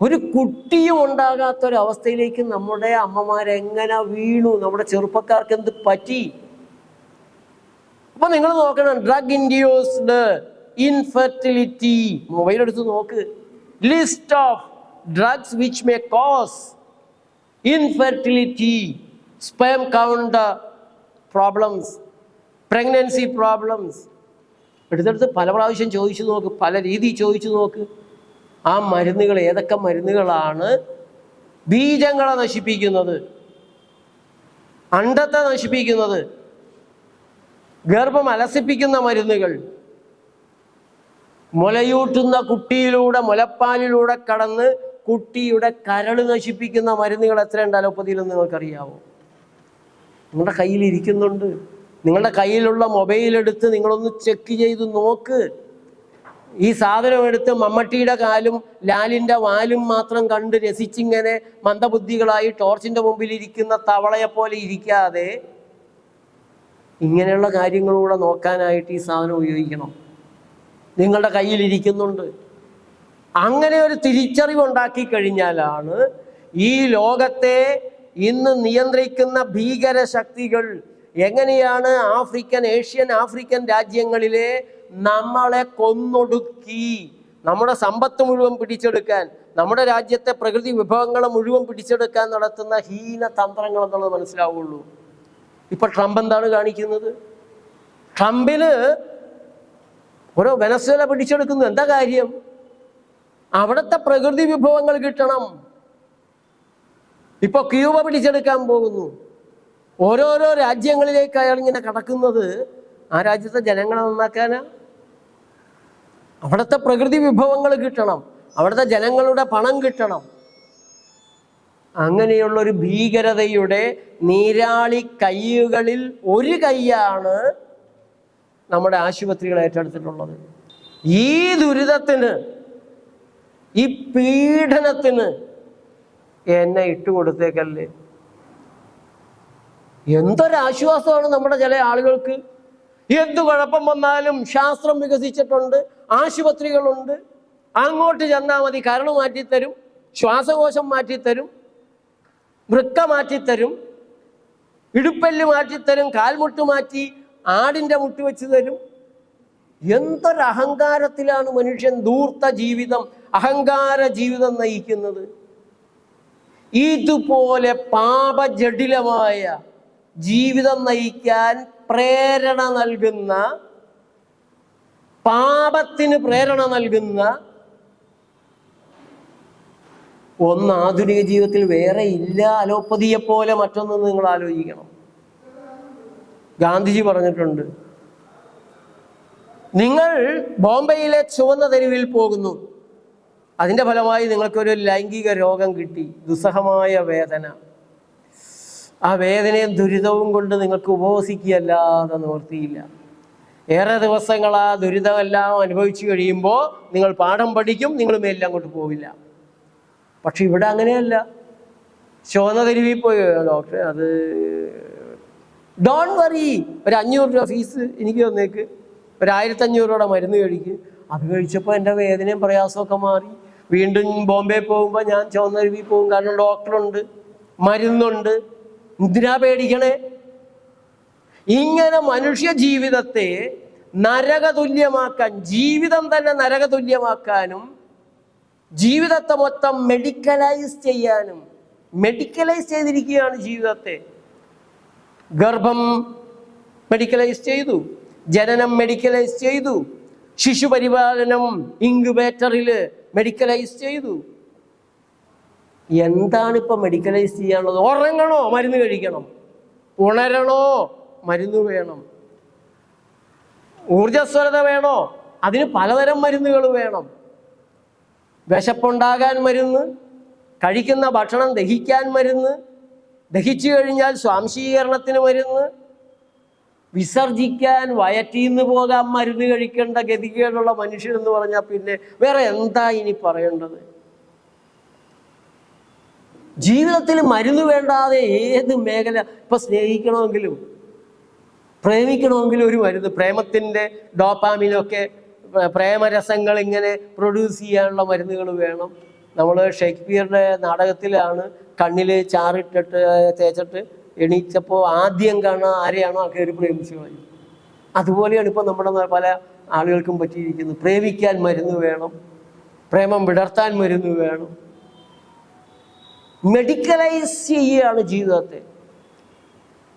ഒരു കുട്ടിയും ഉണ്ടാകാത്തൊരവസ്ഥയിലേക്ക് നമ്മുടെ അമ്മമാരെങ്ങനെ വീണു? നമ്മുടെ ചെറുപ്പക്കാർക്ക് എന്ത് പറ്റി? അപ്പൊ നിങ്ങൾ നോക്കണം ഡ്രഗ് ഇൻഡ്യൂസ്ഡ് ഇൻഫെർട്ടിലിറ്റി മൊബൈൽ എടുത്ത് നോക്ക്. List of drugs which may cause infertility sperm count problems pregnancy problems എടുത്തെടുത്ത് പല പ്രാവശ്യം ചോദിച്ചു നോക്ക് പല രീതി ചോദിച്ചു നോക്ക്. ആ മരുന്നുകൾ ഏതൊക്കെ മരുന്നുകളാണ് ബീജങ്ങളെ നശിപ്പിക്കുന്നത്? അണ്ടത്തെ നശിപ്പിക്കുന്നത്. ഗർഭം അലസിപ്പിക്കുന്ന മരുന്നുകൾ. മുലയൂട്ടുന്ന കുട്ടിയിലൂടെ മുലപ്പാലിലൂടെ കടന്ന് കുട്ടിയുടെ കരൾ നശിപ്പിക്കുന്ന മരുന്നുകൾ എത്രയുണ്ട് അലോപ്പതിയിലെന്ന് നിങ്ങൾക്കറിയാവോ? നിങ്ങളുടെ കയ്യിൽ ഇരിക്കുന്നുണ്ട്. നിങ്ങളുടെ കയ്യിലുള്ള മൊബൈൽ എടുത്ത് നിങ്ങളൊന്ന് ചെക്ക് ചെയ്ത് നോക്ക്. ഈ സാധനം എടുത്ത് മമ്മട്ടിയുടെ കാലും ലാലിന്റെ വാലും മാത്രം കണ്ട് രസിച്ചിങ്ങനെ മന്ദബുദ്ധികളായി ടോർച്ചിന്റെ മുമ്പിൽ ഇരിക്കുന്ന തവളയെ പോലെ ഇരിക്കാതെ ഇങ്ങനെയുള്ള കാര്യങ്ങളൂടെ നോക്കാനായിട്ട് ഈ സാധനം ഉപയോഗിക്കണം. നിങ്ങളുടെ കയ്യിൽ ഇരിക്കുന്നുണ്ട് അങ്ങനെ ഒരു തിരിച്ചറിവ് ഉണ്ടാക്കി കഴിഞ്ഞാലാണ് ഈ ലോകത്തെ ഇന്ന് നിയന്ത്രിക്കുന്ന ഭീകര ശക്തികൾ എങ്ങനെയാണ് ആഫ്രിക്കൻ ഏഷ്യൻ ആഫ്രിക്കൻ രാജ്യങ്ങളിലെ നമ്മളെ കൊന്നൊടുക്കി. നമ്മുടെ സമ്പത്ത് മുഴുവൻ പിടിച്ചെടുക്കാൻ നമ്മുടെ രാജ്യത്തെ പ്രകൃതി വിഭവങ്ങളെ മുഴുവൻ പിടിച്ചെടുക്കാൻ നടത്തുന്ന ഹീന തന്ത്രങ്ങൾ എന്നുള്ളത് മനസ്സിലാവുള്ളൂ. ഇപ്പൊ ട്രംപ് എന്താണ് കാണിക്കുന്നത്? ട്രംപിന് ഓരോ വെനസ്വേല പിടിച്ചെടുക്കുന്നു. എന്താ കാര്യം? അവിടുത്തെ പ്രകൃതി വിഭവങ്ങൾ കിട്ടണം. ഇപ്പൊ ക്യൂബ പിടിച്ചെടുക്കാൻ പോകുന്നു. ഓരോരോ രാജ്യങ്ങളിലേക്ക് അയാൾ ഇങ്ങനെ കടക്കുന്നത്. ആ രാജ്യത്തെ ജനങ്ങളെ നന്നാക്കാനാ? അവിടുത്തെ പ്രകൃതി വിഭവങ്ങൾ കിട്ടണം. അവിടുത്തെ ജനങ്ങളുടെ പണം കിട്ടണം. അങ്ങനെയുള്ള ഒരു ഭീകരതയുടെ നീരാളി കൈകളിൽ ഒരു കൈയാണ് നമ്മുടെ ആശുപത്രികൾ ഏറ്റെടുത്തിട്ടുള്ളത്. ഈ ദുരിതത്തിന് ഈ പീഡനത്തിന് എന്നെ ഇട്ടുകൊടുത്തേക്കല്ലേ എന്തൊരാശ്വാസമാണ് നമ്മുടെ ചില ആളുകൾക്ക്. എന്ത് കുഴപ്പം വന്നാലും ശാസ്ത്രം വികസിച്ചിട്ടുണ്ട് ആശുപത്രികളുണ്ട്. അങ്ങോട്ട് ചെന്നാൽ മതി കരൾ മാറ്റിത്തരും ശ്വാസകോശം മാറ്റിത്തരും വൃക്ക മാറ്റിത്തരും ഇടുപ്പല്ല് മാറ്റിത്തരും കാൽമുട്ട് മാറ്റി ആടിന്റെ മുട്ട് വെച്ച് തരും. എന്തൊരഹങ്കാരത്തിലാണ് മനുഷ്യൻ ധൂർത്ത ജീവിതം അഹങ്കാര ജീവിതം നയിക്കുന്നത്? ഇതുപോലെ പാപജടിലമായ ജീവിതം നയിക്കാൻ പ്രേരണ നൽകുന്ന പാപത്തിന് പ്രേരണ നൽകുന്ന ഒന്ന് ആധുനിക ജീവിതത്തിൽ വേറെ ഇല്ല. അലോപ്പതിയെ പോലെ മറ്റൊന്ന് നിങ്ങൾ ആലോചിക്കണം. ഗാന്ധിജി പറഞ്ഞിട്ടുണ്ട് നിങ്ങൾ ബോംബെയിലെ ചുവന്ന തെരുവിൽ പോകുന്നു. അതിന്റെ ഫലമായി നിങ്ങൾക്കൊരു ലൈംഗിക രോഗം കിട്ടി. ദുസ്സഹമായ വേദന. ആ വേദനയും ദുരിതവും കൊണ്ട് നിങ്ങൾക്ക് ഉപവസിക്കുകയല്ലാതെ നിവർത്തിയില്ല. ഏറെ ദിവസങ്ങൾ ആ ദുരിതമെല്ലാം അനുഭവിച്ചു കഴിയുമ്പോൾ നിങ്ങൾ പാഠം പഠിക്കും നിങ്ങൾ മേലിൽ അങ്ങോട്ട് പോവില്ല. പക്ഷെ ഇവിടെ അങ്ങനെയല്ല. ചുവന്ന തെരുവിൽ പോയി ഡോക്ടറെ അത് ഡോൺ വറി ഒരു അഞ്ഞൂറ് രൂപ ഫീസ് എനിക്ക് തന്നേക്ക്. ഒരു ആയിരത്തഞ്ഞൂറ് രൂപയുടെ മരുന്ന് കഴിക്ക്. അത് കഴിച്ചപ്പോൾ എന്റെ വേദനയും പ്രയാസമൊക്കെ മാറി. വീണ്ടും ബോംബെ പോകുമ്പോൾ ഞാൻ ചുവന്ന തെരുവിൽ പോകും. കാരണം ഡോക്ടറുണ്ട്. മരുന്നുണ്ട്. എന്തിനാ പേടിക്കണേ ഇങ്ങനെ മനുഷ്യ ജീവിതത്തെ നരകതുല്യമാക്കാൻ ജീവിതം തന്നെ നരകതുല്യമാക്കാനും ജീവിതത്തെ മൊത്തം മെഡിക്കലൈസ് ചെയ്യാനും മെഡിക്കലൈസ് ചെയ്തിരിക്കുകയാണ് ജീവിതത്തെ. ഗർഭം മെഡിക്കലൈസ് ചെയ്തു ജനനം മെഡിക്കലൈസ് ചെയ്തു ശിശുപരിപാലനം ഇൻക്യുബേറ്ററിൽ മെഡിക്കലൈസ് ചെയ്തു. എന്താണ് ഇപ്പൊ മെഡിക്കലൈസ് ചെയ്യാനുള്ളത്? ഉറങ്ങണോ? മരുന്ന് കഴിക്കണം. ഉണരണോ? മരുന്ന് വേണം. ഊർജസ്വലത വേണോ? അതിന് പലതരം മരുന്നുകൾ വേണം. വിശപ്പുണ്ടാകാൻ മരുന്ന് കഴിക്കുന്ന ഭക്ഷണം ദഹിക്കാൻ മരുന്ന് ദഹിച്ചു കഴിഞ്ഞാൽ സ്വാംശീകരണത്തിന് മരുന്ന് വിസർജിക്കാൻ വയറ്റിൽ നിന്ന് പോകാൻ മരുന്ന് കഴിക്കേണ്ട ഗതികേടുള്ള മനുഷ്യരെന്ന് പറഞ്ഞാൽ പിന്നെ വേറെ എന്താ ഇനി പറയേണ്ടത്? ജീവിതത്തിൽ മരുന്ന് വേണ്ടാതെ ഏത് മേഖല ഇപ്പൊ സ്നേഹിക്കണമെങ്കിലും പ്രേമിക്കണമെങ്കിലും ഒരു മരുന്ന് പ്രേമത്തിന്റെ ഡോപ്പാമിനൊക്കെ പ്രേമരസങ്ങൾ ഇങ്ങനെ പ്രൊഡ്യൂസ് ചെയ്യാനുള്ള മരുന്നുകൾ വേണം. നമ്മൾ ഷേക്സ്പിയറുടെ നാടകത്തിലാണ് കണ്ണിൽ ചാറിട്ടിട്ട് തേച്ചിട്ട് എണീച്ചപ്പോൾ ആദ്യം കാണുക ആരെയാണോ ആ കയറി പ്രേമിച്ചു കളയും. അതുപോലെയാണ് ഇപ്പോൾ നമ്മുടെ പല ആളുകൾക്കും പറ്റിയിരിക്കുന്നത്. പ്രേമിക്കാൻ മരുന്ന് വേണം പ്രേമം വിടർത്താൻ മരുന്ന് വേണം. മെഡിക്കലൈസ് ചെയ്യുകയാണ് ജീവിതത്തെ.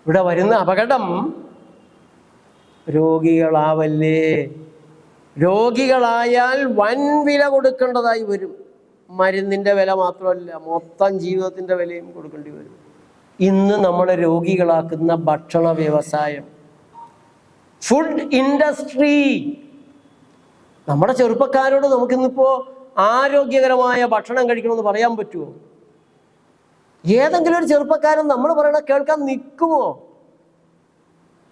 ഇവിടെ വരുന്ന അപകടം രോഗികളാവല്ലേ? രോഗികളായാൽ വൻ വില കൊടുക്കേണ്ടതായി വരും. മരുന്നിന്റെ വില മാത്രമല്ല മൊത്തം ജീവിതത്തിന്റെ വിലയും കൊടുക്കേണ്ടി വരും. ഇന്ന് നമ്മളെ രോഗികളാക്കുന്ന ഭക്ഷണ വ്യവസായം ഫുഡ് ഇൻഡസ്ട്രി നമ്മുടെ ചെറുപ്പക്കാരോട് നമുക്കിന്നിപ്പോൾ ആരോഗ്യകരമായ ഭക്ഷണം കഴിക്കണമെന്ന് പറയാൻ പറ്റുമോ? ഏതെങ്കിലും ഒരു ചെറുപ്പക്കാരൻ നമ്മൾ പറയണ കേൾക്കാൻ നിൽക്കുമോ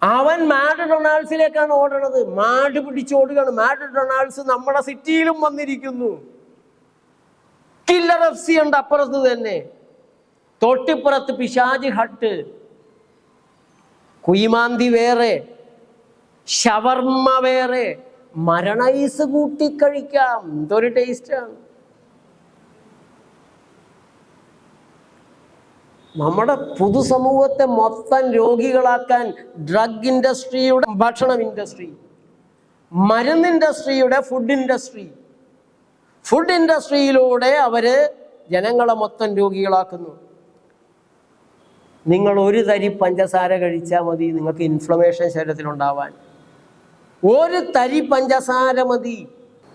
അവൻ മാഡ് ഡൊണാൾഡ്സിലേക്കാണ് ഓടണത്. മാഡ് പിടിച്ചോടുകയാണ് മാഡ് ഡൊണാൾഡ്സ് നമ്മുടെ സിറ്റിയിലും വന്നിരിക്കുന്നു. കില്ലർ എഫ് സി ഉണ്ട് അപ്പുറത്ത് തന്നെ. തൊട്ടിപ്പുറത്ത് പിശാജ് ഹട്ട്. കുയിമാന്തി വേറെ. ഷവർമ്മ വേറെ. മരണൈസ് കൂട്ടിക്കഴിക്കാം എന്തൊരു ടേസ്റ്റാണ് നമ്മുടെ പൊതുസമൂഹത്തെ മൊത്തം രോഗികളാക്കാൻ ഡ്രഗ് ഇൻഡസ്ട്രിയുടെ ഭക്ഷണ ഇൻഡസ്ട്രി മരുന്ന് ഇൻഡസ്ട്രിയുടെ ഫുഡ് ഇൻഡസ്ട്രി ഫുഡ് ഇൻഡസ്ട്രിയിലൂടെ അവർ ജനങ്ങളെ മൊത്തം രോഗികളാക്കുന്നു. നിങ്ങൾ ഒരു തരി പഞ്ചസാര കഴിച്ചാൽ മതി നിങ്ങൾക്ക് ഇൻഫ്ലമേഷൻ ശരീരത്തിലുണ്ടാവാൻ. ഒരു തരി പഞ്ചസാര മതി.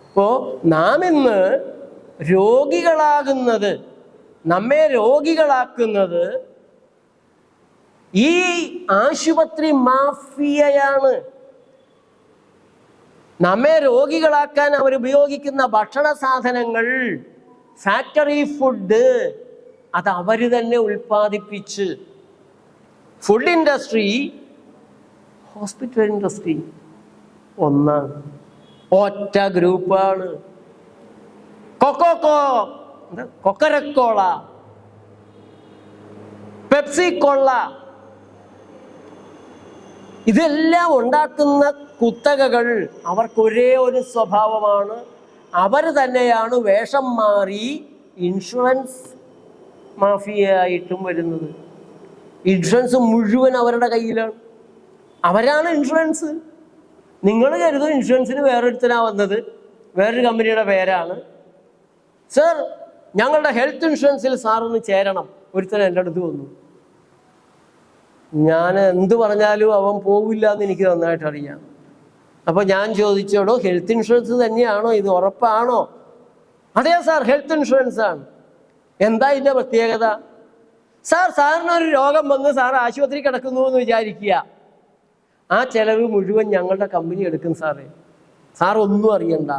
ഇപ്പോൾ നാം ഇന്ന് രോഗികളാകുന്നത് നമ്മെ രോഗികളാക്കുന്നത് ഈ ആശുപത്രി മാഫിയയാണ്. നമ്മെ രോഗികളാക്കാൻ അവർ ഉപയോഗിക്കുന്ന ഭക്ഷണ സാധനങ്ങൾ ഫാക്ടറി ഫുഡ് അത് അവർ തന്നെ ഉൽപ്പാദിപ്പിച്ച്. ഫുഡ് ഇൻഡസ്ട്രി ഹോസ്പിറ്റൽ ഇൻഡസ്ട്രി ഒന്നാണ്. ഒറ്റ ഗ്രൂപ്പാണ് കൊക്കോക്കോ? കൊക്കരക്കോള പെപ്സി കൊള്ള. ഇതെല്ലാം ഉണ്ടാക്കുന്ന കുത്തകകൾ അവർക്ക് ഒരേ ഒരു സ്വഭാവമാണ്. അവർ തന്നെയാണ് വേഷം മാറി ഇൻഷുറൻസ് മാഫിയായിട്ടും വരുന്നത്. ഇൻഷുറൻസ് മുഴുവൻ അവരുടെ കയ്യിലാണ്. അവരാണ് ഇൻഷുറൻസ്. നിങ്ങൾ കരുതും ഇൻഷുറൻസിന് വേറൊരുത്തനാ വന്നത്. വേറൊരു കമ്പനിയുടെ പേരാണ്. സർ ഞങ്ങളുടെ ഹെൽത്ത് ഇൻഷുറൻസിൽ സാറൊന്ന് ചേരണം. ഒരുത്തൻ എന്റെ അടുത്ത് വന്നു. ഞാൻ എന്ത് പറഞ്ഞാലും അവൻ പോവില്ല എന്ന് എനിക്ക് നന്നായിട്ട് അറിയാം. അപ്പോൾ ഞാൻ ചോദിച്ചോടോ ഹെൽത്ത് ഇൻഷുറൻസ് തന്നെയാണോ? ഇത് ഉറപ്പാണോ? അതെ സാർ ഹെൽത്ത് ഇൻഷുറൻസ് ആണ് എന്താ ഇതിന്റെ പ്രത്യേകത? സാർ സാറിന് ഒരു രോഗം വന്ന് സാർ ആശുപത്രി കിടക്കുന്നു എന്ന് വിചാരിക്കുക. ആ ചെലവ് മുഴുവൻ ഞങ്ങളുടെ കമ്പനി എടുക്കും സാറേ. സാർ ഒന്നും അറിയണ്ട.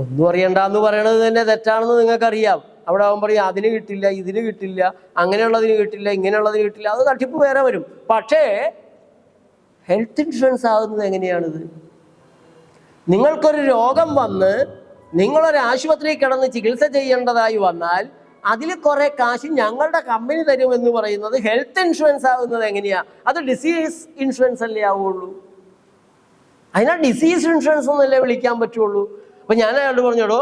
ഒന്നും അറിയണ്ട എന്ന് പറയണത് തന്നെ തെറ്റാണെന്ന് നിങ്ങൾക്കറിയാം. അവിടെ അവൻ പറയും അതിന് കിട്ടില്ല ഇതിന് കിട്ടില്ല അങ്ങനെയുള്ളതിന് കിട്ടില്ല ഇങ്ങനെയുള്ളതിന് കിട്ടില്ല. അത് തട്ടിപ്പ് വേറെ വരും. പക്ഷേ ഹെൽത്ത് ഇൻഷുറൻസ് ആകുന്നത് എങ്ങനെയാണിത്? നിങ്ങൾക്കൊരു രോഗം വന്ന് നിങ്ങളൊരു ആശുപത്രിയിൽ കിടന്ന് ചികിത്സ ചെയ്യേണ്ടതായി വന്നാൽ അതിൽ കുറെ കാശ് ഞങ്ങളുടെ കമ്പനി തരും എന്ന് പറയുന്നത് ഹെൽത്ത് ഇൻഷുറൻസ് ആകുന്നത് എങ്ങനെയാ? അത് ഡിസീസ് ഇൻഷുറൻസ് അല്ലേ ആവുള്ളൂ? അതിനാ ഡിസീസ് ഇൻഷുറൻസ് എന്നല്ലേ വിളിക്കാൻ പറ്റുള്ളൂ? അപ്പൊ ഞാൻ അയാളോട് പറഞ്ഞോടോ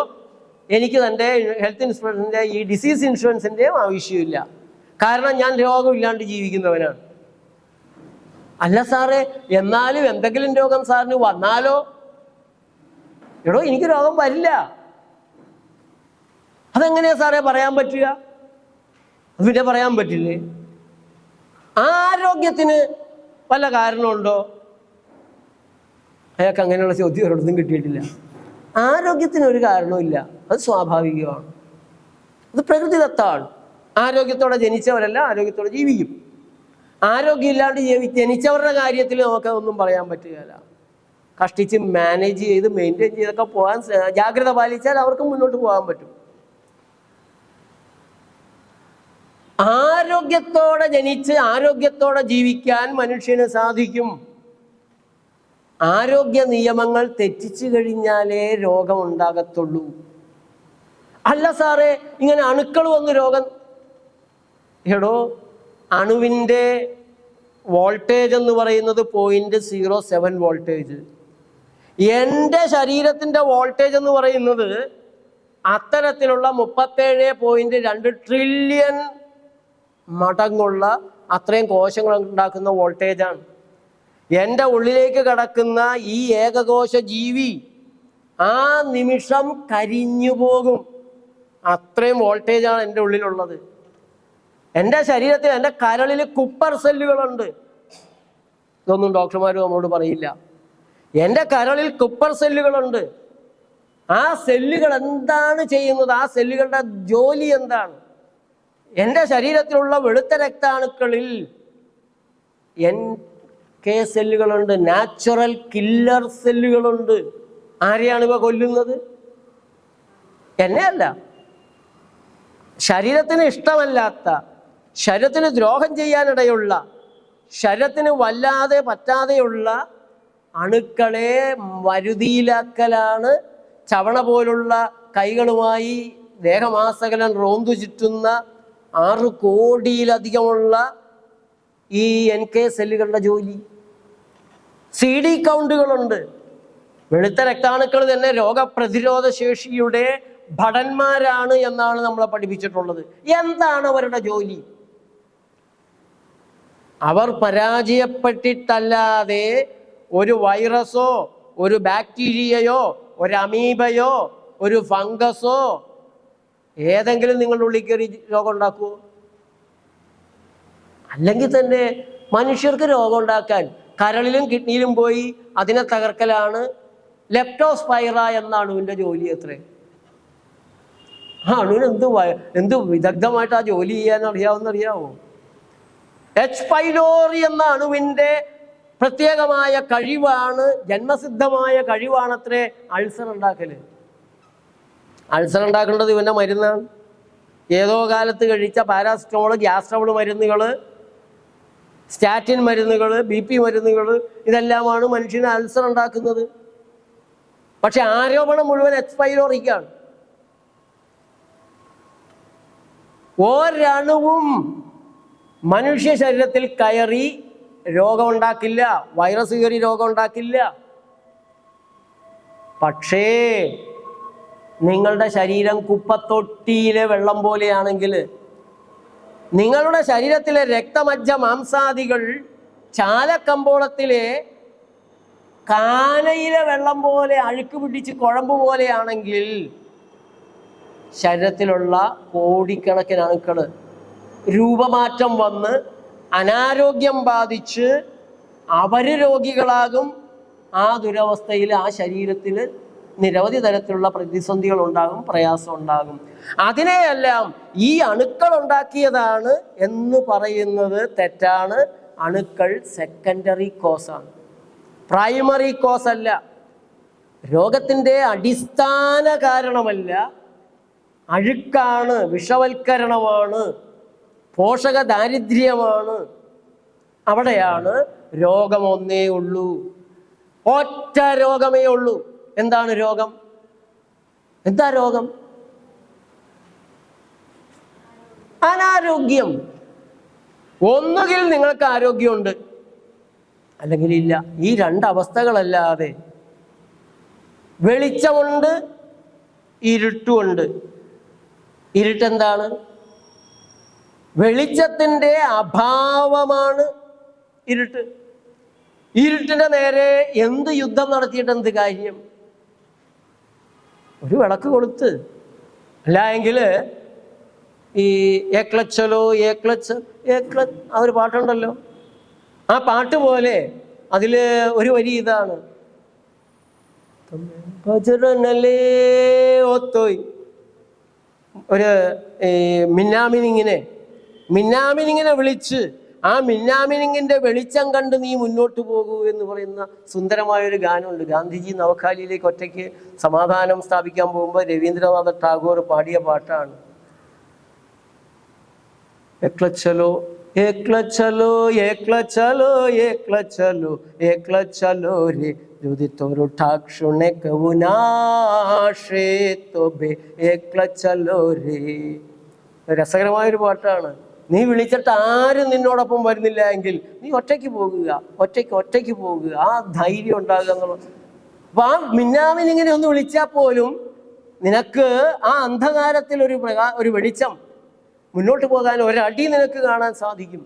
എനിക്ക് തന്റെ ഹെൽത്ത് ഇൻഷുറൻസിന്റെ ഈ ഡിസീസ് ഇൻഷുറൻസിന്റെയും ആവശ്യമില്ല. കാരണം ഞാൻ രോഗമില്ലാണ്ട് ജീവിക്കുന്നവനാണ്. അല്ല സാറേ എന്നാലും എന്തെങ്കിലും രോഗം സാറിന് വന്നാലോ? എടോ എനിക്ക് രോഗം വരില്ല. അതെങ്ങനെയാ സാറേ പറയാൻ പറ്റുക? അത് പിന്നെ പറയാൻ പറ്റില്ലേ? ആരോഗ്യത്തിന് വല്ല കാരണമുണ്ടോ? അയാൾക്ക് അങ്ങനെയുള്ള ചോദ്യം ഒരിടത്തും കിട്ടിയിട്ടില്ല. ആരോഗ്യത്തിന് ഒരു കാരണവുമില്ല. അത് സ്വാഭാവികമാണ്. അത് പ്രകൃതിദത്താണ് ആരോഗ്യത്തോടെ ജനിച്ചവരല്ല ആരോഗ്യത്തോടെ ജീവിക്കും. ആരോഗ്യമില്ലാണ്ട് ജീവി ജനിച്ചവരുടെ കാര്യത്തിൽ നമുക്ക് ഒന്നും പറയാൻ പറ്റുകയില്ല കഷ്ടിച്ച് മാനേജ് ചെയ്ത് മെയിന്റെയിൻ ചെയ്തൊക്കെ പോകാൻ ജാഗ്രത പാലിച്ചാൽ അവർക്ക് മുന്നോട്ട് പോകാൻ പറ്റും. ആരോഗ്യത്തോടെ ജനിച്ച് ആരോഗ്യത്തോടെ ജീവിക്കാൻ മനുഷ്യന് സാധിക്കും. ആരോഗ്യ നിയമങ്ങൾ തെറ്റിച്ചു കഴിഞ്ഞാലേ രോഗം ഉണ്ടാകത്തുള്ളൂ അല്ല സാറേ ഇങ്ങനെ അണുക്കൾ വന്ന് രോഗം. എടോ അണുവിന്റെ വോൾട്ടേജ് എന്ന് പറയുന്നത് പോയിന്റ് സീറോ സെവൻ വോൾട്ടേജ്. എന്റെ ശരീരത്തിന്റെ വോൾട്ടേജ് എന്ന് പറയുന്നത് അത്തരത്തിലുള്ള മുപ്പത്തേഴ് പോയിന്റ് രണ്ട് ട്രില്യൺ മടങ്ങുള്ള അത്രയും കോശങ്ങൾ ഉണ്ടാക്കുന്ന വോൾട്ടേജാണ്. എന്റെ ഉള്ളിലേക്ക് കടക്കുന്ന ഈ ഏകകോശ ജീവി ആ നിമിഷം കരിഞ്ഞു പോകും. അത്രയും വോൾട്ടേജാണ് എന്റെ ഉള്ളിലുള്ളത്. എന്റെ ശരീരത്തിൽ എന്റെ കരളിൽ കുപ്പർ സെല്ലുകളുണ്ട് ഇതൊന്നും ഡോക്ടർമാർ നമ്മളോട് പറയില്ല. എന്റെ കരളിൽ കുപ്പർ സെല്ലുകളുണ്ട് ആ സെല്ലുകൾ എന്താണ് ചെയ്യുന്നത്? ആ സെല്ലുകളുടെ ജോലി എന്താണ്? എന്റെ ശരീരത്തിലുള്ള വെളുത്ത രക്താണുക്കളിൽ എൻ കെ സെല്ലുകളുണ്ട്. നാച്ചുറൽ കില്ലർ സെല്ലുകളുണ്ട്. ആരെയാണ് ഇവ കൊല്ലുന്നത്? എന്നെയല്ല ശരീരത്തിന് ഇഷ്ടമല്ലാത്ത ശരീരത്തിന് ദ്രോഹം ചെയ്യാനിടയുള്ള ശരീരത്തിന് വല്ലാതെ പറ്റാതെയുള്ള അണുക്കളെ വരുതിയിലാക്കലാണ് ചവണ പോലുള്ള കൈകളുമായി ദേഹമാസകലം റോന്തു ചുറ്റുന്ന ആറ് കോടിയിലധികമുള്ള ഈ എൻ കെ സെല്ലുകളുടെ ജോലി. സി ഡി കൗണ്ടുകളുണ്ട്. വെളുത്ത രക്താണുക്കൾ തന്നെ രോഗപ്രതിരോധ ശേഷിയുടെ ഭടന്മാരാണ് എന്നാണ് നമ്മളെ പഠിപ്പിച്ചിട്ടുള്ളത്. എന്താണ് അവരുടെ ജോലി? അവർ പരാജയപ്പെട്ടിട്ടല്ലാതെ ഒരു വൈറസോ ഒരു ബാക്ടീരിയയോ ഒരു അമീബയോ ഒരു ഫംഗസോ ഏതെങ്കിലും നിങ്ങളുടെ ഉള്ളിൽ കയറി രോഗം ഉണ്ടാക്കുമോ അല്ലെങ്കിൽ തന്നെ മനുഷ്യർക്ക് രോഗം ഉണ്ടാക്കാൻ കരളിലും കിഡ്നിയിലും പോയി അതിനെ തകർക്കലാണ്. ലെപ്റ്റോസ്പൈറ എന്ന അണുവിന്റെ ജോലി അത്രേ. ആ അണുവിന് എന്ത് എന്ത് വിദഗ്ധമായിട്ട് ആ ജോലി ചെയ്യാൻ അറിയാവുന്ന അറിയാവോ എച്ച് പൈലോറി എന്ന അണുവിന്റെ പ്രത്യേകമായ കഴിവാണ് ജന്മസിദ്ധമായ കഴിവാണത്രേ അൾസർ ഉണ്ടാക്കൽ. അൾസർ ഉണ്ടാക്കേണ്ടത് ഇവന്റെ മരുന്നാണ്. ഏതോ കാലത്ത് കഴിച്ച പാരാസിറ്റമോൾ ഗ്യാസ്ട്രോൾ മരുന്നുകൾ സ്റ്റാറ്റിൻ മരുന്നുകൾ ബി പി മരുന്നുകൾ ഇതെല്ലാമാണ് മനുഷ്യന് അൾസർ ഉണ്ടാക്കുന്നത്. പക്ഷെ ആരോപണം മുഴുവൻ എക്സ്പൈലോറിക്കാണ് ഒരണുവും മനുഷ്യ ശരീരത്തിൽ കയറി രോഗമുണ്ടാക്കില്ല വൈറസ് കയറി രോഗമുണ്ടാക്കില്ല. പക്ഷേ നിങ്ങളുടെ ശരീരം കുപ്പത്തൊട്ടിയിലെ വെള്ളം പോലെയാണെങ്കിൽ നിങ്ങളുടെ ശരീരത്തിലെ രക്തമജ്ജ മാംസാദികൾ ചാലക്കമ്പോളത്തിലെ കാനയിലെ വെള്ളം പോലെ അഴുക്ക് പിടിച്ച് കുഴമ്പ് പോലെയാണെങ്കിൽ ശരീരത്തിലുള്ള കോടിക്കണക്കിന് അണുക്കൾ രൂപമാറ്റം വന്ന് അനാരോഗ്യം ബാധിച്ച് അവർ രോഗികളാകും ആ ദുരവസ്ഥയിൽ ആ ശരീരത്തിൽ നിരവധി തരത്തിലുള്ള പ്രതിസന്ധികൾ ഉണ്ടാകും പ്രയാസം ഉണ്ടാകും അതിനെയെല്ലാം ഈ അണുക്കൾ ഉണ്ടാക്കിയതാണ് എന്ന് പറയുന്നത് തെറ്റാണ്. അണുക്കൾ സെക്കൻഡറി കോസാണ് പ്രൈമറി കോസ് അല്ല. രോഗത്തിന്റെ അടിസ്ഥാന കാരണമല്ല. അഴുക്കാണ് വിഷവൽക്കരണമാണ് പോഷക ദാരിദ്ര്യമാണ് അവിടെയാണ് രോഗമൊന്നേ ഉള്ളൂ. ഒറ്റ രോഗമേ ഉള്ളൂ. എന്താണ് രോഗം? എന്താ രോഗം? അനാരോഗ്യം. ഒന്നുകിൽ നിങ്ങൾക്ക് ആരോഗ്യമുണ്ട് അല്ലെങ്കിൽ ഇല്ല. ഈ രണ്ടവസ്ഥകളല്ലാതെ വെളിച്ചമുണ്ട് ഇരുട്ടുമുണ്ട്. ഇരുട്ടെന്താണ്? വെളിച്ചത്തിന്റെ അഭാവമാണ് ഇരുട്ട്. ഇരുട്ടിന്റെ നേരെ എന്ത് യുദ്ധം നടത്തിയിട്ട് എന്ത് കാര്യം? ഒരു വിളക്ക് കൊടുത്ത്. അല്ല എങ്കിൽ ഈ ഏക്ലച്ചലോ ഏക്ലച്ച ഏക്ല ആ ഒരു പാട്ടുണ്ടല്ലോ. ആ പാട്ട് പോലെ അതിൽ ഒരു വരി ഇതാണ്. ഒരു മിന്നാമിനിങ്ങിനെ മിന്നാമിനിങ്ങിനെ വിളിച്ച് ആ മിന്നാമിനിങ്ങിന്റെ വെളിച്ചം കണ്ട് നീ മുന്നോട്ട് പോകൂ എന്ന് പറയുന്ന സുന്ദരമായൊരു ഗാനമുണ്ട്. ഗാന്ധിജി നവഖാലിയിലേക്ക് ഒറ്റയ്ക്ക് സമാധാനം സ്ഥാപിക്കാൻ പോകുമ്പോൾ രവീന്ദ്രനാഥ ടാഗോർ പാടിയ പാട്ടാണ്. എക്ലച്ചലോ എക്ലച്ചലോ എക്ലച്ചലോ എക്ലച്ചലോ എക്ലച്ചലോ രേ যদি তোর ঠাকশনে কবু না രസകരമായൊരു പാട്ടാണ്. നീ വിളിച്ചിട്ട് ആരും നിന്നോടൊപ്പം വരുന്നില്ല എങ്കിൽ നീ ഒറ്റയ്ക്ക് പോകുക ഒറ്റയ്ക്ക് ഒറ്റയ്ക്ക് പോകുക. ആ ധൈര്യം ഉണ്ടാകുക എന്നുള്ളത്. അപ്പൊ ആ മിന്നാമിനിങ്ങനെ ഒന്ന് വിളിച്ചാൽ പോലും നിനക്ക് ആ അന്ധകാരത്തിൽ ഒരു ഒരു വെളിച്ചം മുന്നോട്ട് പോകാൻ ഒരടി നിനക്ക് കാണാൻ സാധിക്കും.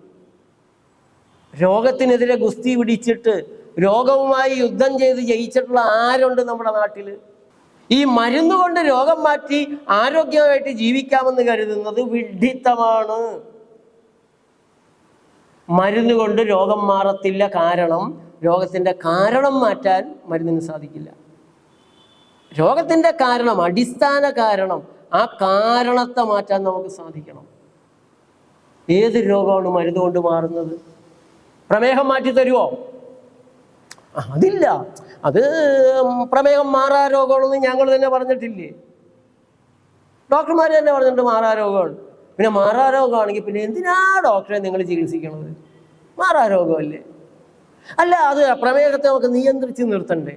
രോഗത്തിനെതിരെ ഗുസ്തി പിടിച്ചിട്ട് രോഗവുമായി യുദ്ധം ചെയ്ത് ജയിച്ചിട്ടുള്ള ആരുണ്ട് നമ്മുടെ നാട്ടിൽ? ഈ മരുന്ന് കൊണ്ട് രോഗം മാറ്റി ആരോഗ്യമായിട്ട് ജീവിക്കാമെന്ന് കരുതുന്നത് വിഡ്ഢിത്തമാണ്. മരുന്ന് കൊണ്ട് രോഗം മാറത്തില്ല കാരണം രോഗത്തിന്റെ കാരണം മാറ്റാൻ മരുന്നിന് സാധിക്കില്ല. രോഗത്തിന്റെ കാരണം അടിസ്ഥാന കാരണം ആ കാരണത്തെ മാറ്റാൻ നമുക്ക് സാധിക്കണം. ഏത് രോഗമാണ് മരുന്ന് കൊണ്ട് മാറുന്നത്? പ്രമേഹം മാറ്റി തരുമോ അതില്ല. അത് പ്രമേഹം മാറാ രോഗമാണെന്ന് ഞങ്ങൾ തന്നെ പറഞ്ഞിട്ടില്ലേ? ഡോക്ടർമാർ തന്നെ പറഞ്ഞിട്ടുണ്ട് മാറാ രോഗമാണ്. പിന്നെ മാറാരോഗമാണെങ്കിൽ പിന്നെ എന്തിനാ ഡോക്ടറെ നിങ്ങൾ ചികിത്സിക്കണത്? മാറാരോഗമല്ലേ? അല്ല അത് പ്രമേഹത്തെ നമുക്ക് നിയന്ത്രിച്ച് നിർത്തണ്ടേ.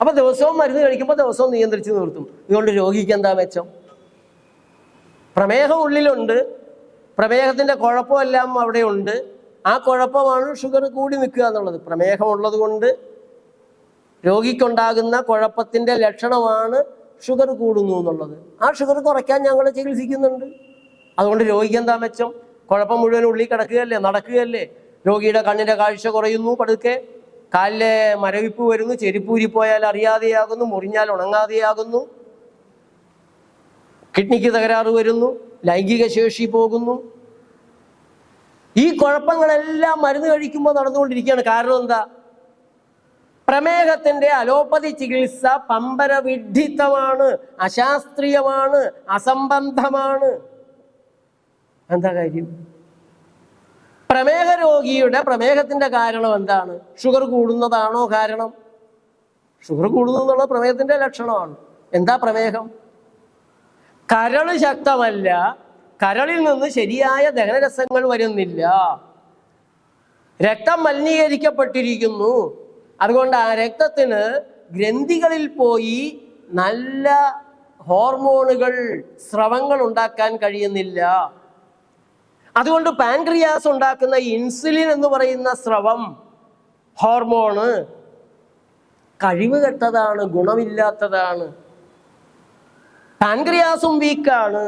അപ്പൊ ദിവസവും മരുന്ന് കഴിക്കുമ്പോൾ ദിവസവും നിയന്ത്രിച്ച് നിർത്തും. ഇതുകൊണ്ട് രോഗിക്ക് എന്താ മെച്ചം? പ്രമേഹം ഉള്ളിലുണ്ട്. പ്രമേഹത്തിന്റെ കുഴപ്പമെല്ലാം അവിടെ ഉണ്ട് ആ കുഴപ്പമാണ് ഷുഗർ കൂടി നിൽക്കുക എന്നുള്ളത്. പ്രമേഹം ഉള്ളത് കൊണ്ട് രോഗിക്കുണ്ടാകുന്ന കുഴപ്പത്തിന്റെ ലക്ഷണമാണ് ഷുഗർ കൂടുന്നു എന്നുള്ളത്. ആ ഷുഗർ കുറയ്ക്കാൻ ഞങ്ങൾ ചികിത്സിക്കുന്നുണ്ട്. അതുകൊണ്ട് രോഗിക്ക് എന്താ മെച്ചം? കുഴപ്പം മുഴുവൻ ഉള്ളിൽ കിടക്കുകയല്ലേ? നടക്കുകയല്ലേ? രോഗിയുടെ കണ്ണിന്റെ കാഴ്ച കുറയുന്നു പതുക്കെ. കാലിലെ മരവിപ്പ് വരുന്നു. ചെരുപ്പൂരി പോയാൽ അറിയാതെയാകുന്നു. മുറിഞ്ഞാൽ ഉണങ്ങാതെയാകുന്നു. കിഡ്നിക്ക് തകരാറ് വരുന്നു. ലൈംഗിക ശേഷി പോകുന്നു. ഈ കുഴപ്പങ്ങളെല്ലാം മരുന്ന് കഴിക്കുമ്പോൾ നടന്നുകൊണ്ടിരിക്കുകയാണ്. കാരണം എന്താ? പ്രമേഹത്തിന്റെ അലോപ്പതി ചികിത്സ പമ്പര വിഡ്ഢിത്തമാണ് അശാസ്ത്രീയമാണ് അസംബന്ധമാണ്. എന്താ കാര്യം? പ്രമേഹ രോഗിയുടെ പ്രമേഹത്തിന്റെ കാരണം എന്താണ്? ഷുഗർ കൂടുന്നതാണോ കാരണം? ഷുഗർ കൂടുന്നു എന്നുള്ള പ്രമേഹത്തിന്റെ ലക്ഷണമാണ്. എന്താ പ്രമേഹം? കരൾ ശക്തമല്ല കരളിൽ നിന്ന് ശരിയായ ദഹനരസങ്ങൾ വരുന്നില്ല. രക്തം മലിനീകരിക്കപ്പെട്ടിരിക്കുന്നു. അതുകൊണ്ട് ആ രക്തത്തിന് ഗ്രന്ഥികളിൽ പോയി നല്ല ഹോർമോണുകൾ സ്രവങ്ങൾ ഉണ്ടാക്കാൻ കഴിയുന്നില്ല. അതുകൊണ്ട് പാൻക്രിയാസ് ഉണ്ടാക്കുന്ന ഇൻസുലിൻ എന്ന് പറയുന്ന സ്രവം ഹോർമോണ് കഴിവ് കെട്ടതാണ് ഗുണമില്ലാത്തതാണ്. പാൻക്രിയാസും വീക്കാണ്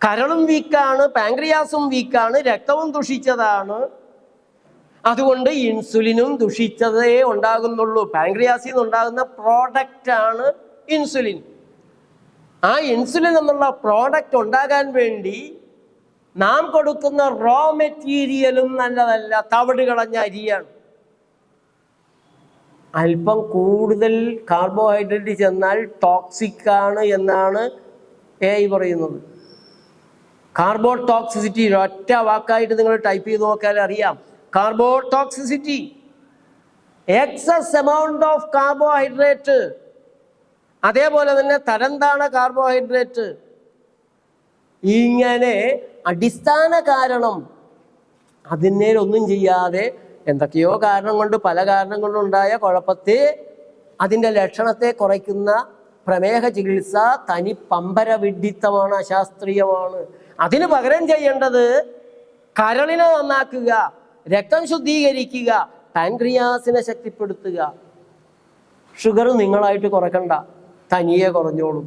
കരളും വീക്കാണ് പാൻക്രിയാസും വീക്കാണ് രക്തവും ദുഷിച്ചതാണ്. അതുകൊണ്ട് ഇൻസുലിനും ദുഷിച്ചതേ ഉണ്ടാകുന്നുള്ളൂ. പാൻക്രിയാസിൽ നിന്നുണ്ടാകുന്ന പ്രോഡക്റ്റ് ആണ് ഇൻസുലിൻ. ആ ഇൻസുലിൻ എന്നുള്ള പ്രോഡക്റ്റ് ഉണ്ടാകാൻ വേണ്ടി നാം കൊടുക്കുന്ന റോ മെറ്റീരിയലും നല്ലതല്ല. തവിട് കളഞ്ഞ അരിയാണ്. അല്പം കൂടുതൽ കാർബോഹൈഡ്രേറ്റ് ചെന്നാൽ ടോക്സിക് ആണ് എന്നാണ് എ ഐ പറയുന്നത്. കാർബോ ടോക്സിസിറ്റി ഒറ്റ വാക്കായിട്ട് നിങ്ങൾ ടൈപ്പ് ചെയ്ത് നോക്കിയാൽ അറിയാം carbo toxicity excess amount of carbohydrate അതേപോലെ തന്നെ തരംതാണ കാർബോഹൈഡ്രേറ്റ്. ഇങ്ങനെ അടിസ്ഥാന കാരണം അതിനേലൊന്നും ചെയ്യാതെ എന്തൊക്കെയോ കാരണം കൊണ്ട് പല കാരണം കൊണ്ടുണ്ടായ കുഴപ്പത്തെ അതിന്റെ ലക്ഷണത്തെ കുറയ്ക്കുന്ന പ്രമേഹ ചികിത്സ തനി പമ്പര വിഡിത്തമാണ് അശാസ്ത്രീയമാണ്. അതിന് പകരം ചെയ്യേണ്ടത് കരളിനെ നന്നാക്കുക. രക്തം ശുദ്ധീകരിക്കുക പാൻക്രിയാസിനെ ശക്തിപ്പെടുത്തുക. ഷുഗർ നിങ്ങളായിട്ട് കുറക്കണ്ട തനിയെ കുറഞ്ഞോളും.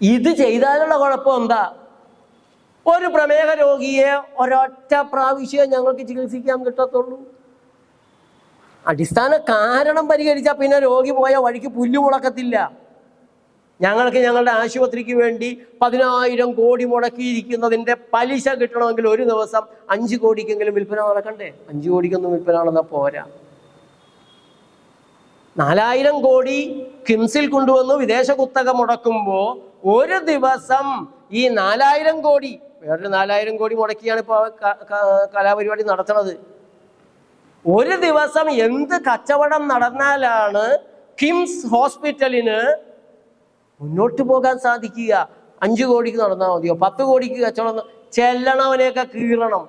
ഇത് ചെയ്താലുള്ള കുഴപ്പം എന്താ? ഒരു പ്രമേഹ രോഗിയെ ഒരൊറ്റ പ്രാവശ്യം ഞങ്ങൾക്ക് ചികിത്സിക്കാൻ കിട്ടത്തുള്ളൂ. അടിസ്ഥാന കാരണം പരിഹരിച്ചാൽ പിന്നെ രോഗി പോയ വഴിക്ക് പുല്ലു മുളക്കത്തില്ല ഞങ്ങൾക്ക് ഞങ്ങളുടെ ആശുപത്രിക്ക് വേണ്ടി പതിനായിരം കോടി മുടക്കിയിരിക്കുന്നതിന്റെ പലിശ കിട്ടണമെങ്കിൽ ഒരു ദിവസം അഞ്ച് കോടിക്കെങ്കിലും വിൽപ്പന നടക്കണ്ടേ? അഞ്ച് കോടിക്കൊന്നും വിൽപ്പന നടന്നാൽ പോരാ. നാലായിരം കോടി കിംസിൽ കൊണ്ടുവന്ന് വിദേശ കുത്തക മുടക്കുമ്പോൾ ഒരു ദിവസം ഈ നാലായിരം കോടി വേറൊരു നാലായിരം കോടി മുടക്കിയാണ് ഇപ്പോൾ കലാപരിപാടി നടത്തുന്നത് ഒരു ദിവസം എന്ത് കച്ചവടം നടന്നാലാണ് കിംസ് ഹോസ്പിറ്റലിന് മുന്നോട്ട് പോകാൻ സാധിക്കുക. അഞ്ചു കോടിക്ക് നടന്നാൽ മതിയോ? പത്ത് കോടിക്ക് കച്ചവടം ചെല്ലണവനെയൊക്കെ കീറണം.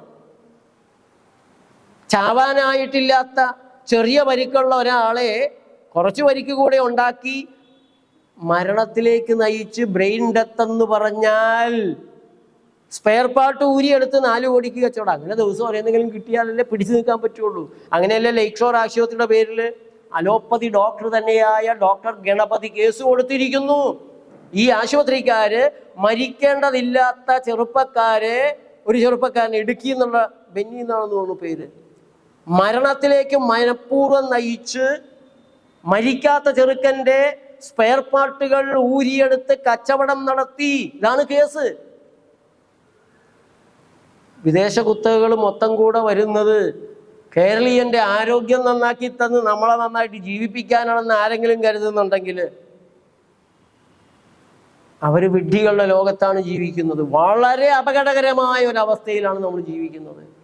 ചാവാനായിട്ടില്ലാത്ത ചെറിയ പരിക്കുള്ള ഒരാളെ കുറച്ച് പരിക്ക് കൂടെ ഉണ്ടാക്കി മരണത്തിലേക്ക് നയിച്ച് ബ്രെയിൻ ഡെത്ത് എന്ന് പറഞ്ഞാൽ സ്പെയർ പാർട്ട് ഊരിയെടുത്ത് നാല് കോടിക്ക് കച്ചവടം. അങ്ങനെ ദിവസം എന്തെങ്കിലും കിട്ടിയാലല്ലേ പിടിച്ചു നിൽക്കാൻ പറ്റുള്ളൂ. അങ്ങനെയല്ലേ ലേക്ക് ഷോർ ആശുപത്രിയുടെ പേരിൽ അലോപ്പതി ഡോക്ടർ തന്നെയായ ഡോക്ടർ ഗണപതി കേസ് കൊടുത്തിരിക്കുന്നു. ഈ ആശുപത്രിക്കാര് മരിക്കേണ്ടതില്ലാത്ത ചെറുപ്പക്കാരെ ഒരു ചെറുപ്പക്കാരൻ ഇടുക്കി എന്നുള്ള ബെന്നി എന്നാണെന്ന് തോന്നുന്നു പേര്. മരണത്തിലേക്ക് മനഃപൂർവം നയിച്ച് മരിക്കാത്ത ചെറുക്കന്റെ സ്പെയർ പാർട്ടുകൾ ഊരിയെടുത്ത് കച്ചവടം നടത്തി. ഇതാണ് കേസ്. വിദേശ കുത്തകകൾ മൊത്തം കൂടെ വരുന്നത്. കേരളീയന്റെ ആരോഗ്യം നന്നാക്കി തന്ന് നമ്മളെ നന്നായിട്ട് ജീവിപ്പിക്കാനാണെന്ന് ആരെങ്കിലും കരുതുന്നുണ്ടെങ്കിൽ അവർ വിഡ്ഢികളുടെ ലോകത്താണ് ജീവിക്കുന്നത്. വളരെ അപകടകരമായ ഒരു അവസ്ഥയിലാണ് നമ്മൾ ജീവിക്കുന്നത്.